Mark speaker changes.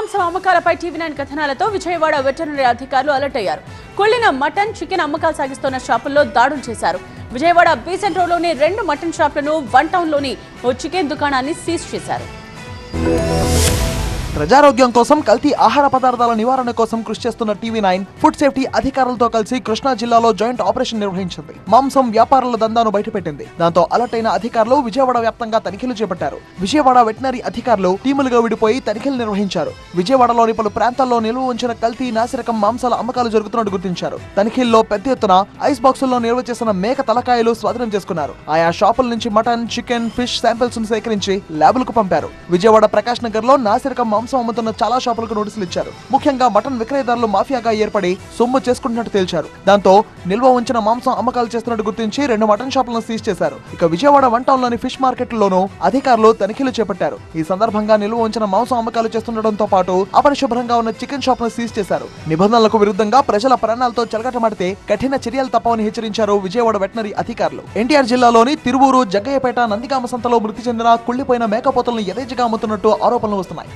Speaker 1: మాంసం అమ్మకాలపై TV nine కథనాలతో విజయవాడ వెటర్నరీ అధికారులు అలర్ట్ అయ్యారు. కుళ్ళిన మటన్ చికెన్ అమ్మకాలు సాగిస్తున్న షాపుల్లో దాడులు చేశారు. విజయవాడ బీసెంట్ రోడ్లోని రెండు మటన్ షాపులను వన్ టౌన్లోని ఓ చికెన్ దుకాణాన్ని సీజ్ చేశారు.
Speaker 2: ప్రజారోగ్యం కోసం కల్తీ ఆహార పదార్థాల నివారణ కోసం కృషి చేస్తున్న టీవీ నైన్ ఫుడ్ సేఫ్టీ అధికారులతో కలిసి కృష్ణా జిల్లాలో జాయింట్ ఆపరేషన్ నిర్వహించింది. మాంసం వ్యాపారుల దందాను బయటపెట్టింది. దాంతో అలర్ట్ అయిన అధికారులు విజయవాడ వ్యాప్తంగా తనిఖీలు చేపట్టారు. విజయవాడ వెటనరీ అధికారులు టీములుగా విడిపోయి తనిఖీలు నిర్వహించారు. విజయవాడలోని పలు ప్రాంతాల్లో నిల్వ ఉంచిన కల్తీ నాసిరకం మాంసాల అమ్మకాలు జరుగుతున్నట్టు గుర్తించారు. తనిఖీల్లో పెద్ద ఎత్తున ఐస్ బాక్సుల్లో నిల్వ చేసిన మేక తలకాయలు స్వాధీనం చేసుకున్నారు. ఆయా షాపుల నుంచి మటన్ చికెన్ ఫిష్ శాంపిల్స్ను సేకరించి ల్యాబులకు పంపారు. విజయవాడ ప్రకాష్ నగర్లో నాసిరకం మాంసం అమ్ముతున్న చాలా షాపులకు నోటీసులు ఇచ్చారు. ముఖ్యంగా మటన్ విక్రయదారులు మాఫియాగా ఏర్పడి సొమ్ము చేసుకుంటున్నట్టు తేల్చారు. దాంతో నిల్వ ఉంచిన మాంసం అమ్మకాలు చేస్తున్నట్టు గుర్తించి రెండు మటన్ షాపులను సీజ్ చేశారు. ఇక విజయవాడ వన్ టౌన్లోని ఫిష్ మార్కెట్లోనూ అధికారులు తనిఖీలు చేపట్టారు. ఈ సందర్భంగా నిల్వ ఉంచిన మాంసం అమ్మకాలు చేస్తుండటంతో పాటు అపరిశుభ్రంగా ఉన్న చికెన్ షాప్ను సీజ్ చేశారు. నిబంధనలకు విరుద్ధంగా ప్రజల ప్రాణాలతో చెలగటమాడితే కఠిన చర్యలు తప్పవని హెచ్చరించారు విజయవాడ వెటనరీ అధికారులు. ఎన్టీఆర్ జిల్లాలోని తిరువూరు జగ్గయ్యపేట నందిగామ సంతలో మృతి చెందిన కుళ్ళిపోయిన మేకపోతలను యథేచ్ఛగా అమ్ముతున్నట్టు ఆరోపణలు వస్తున్నాయి.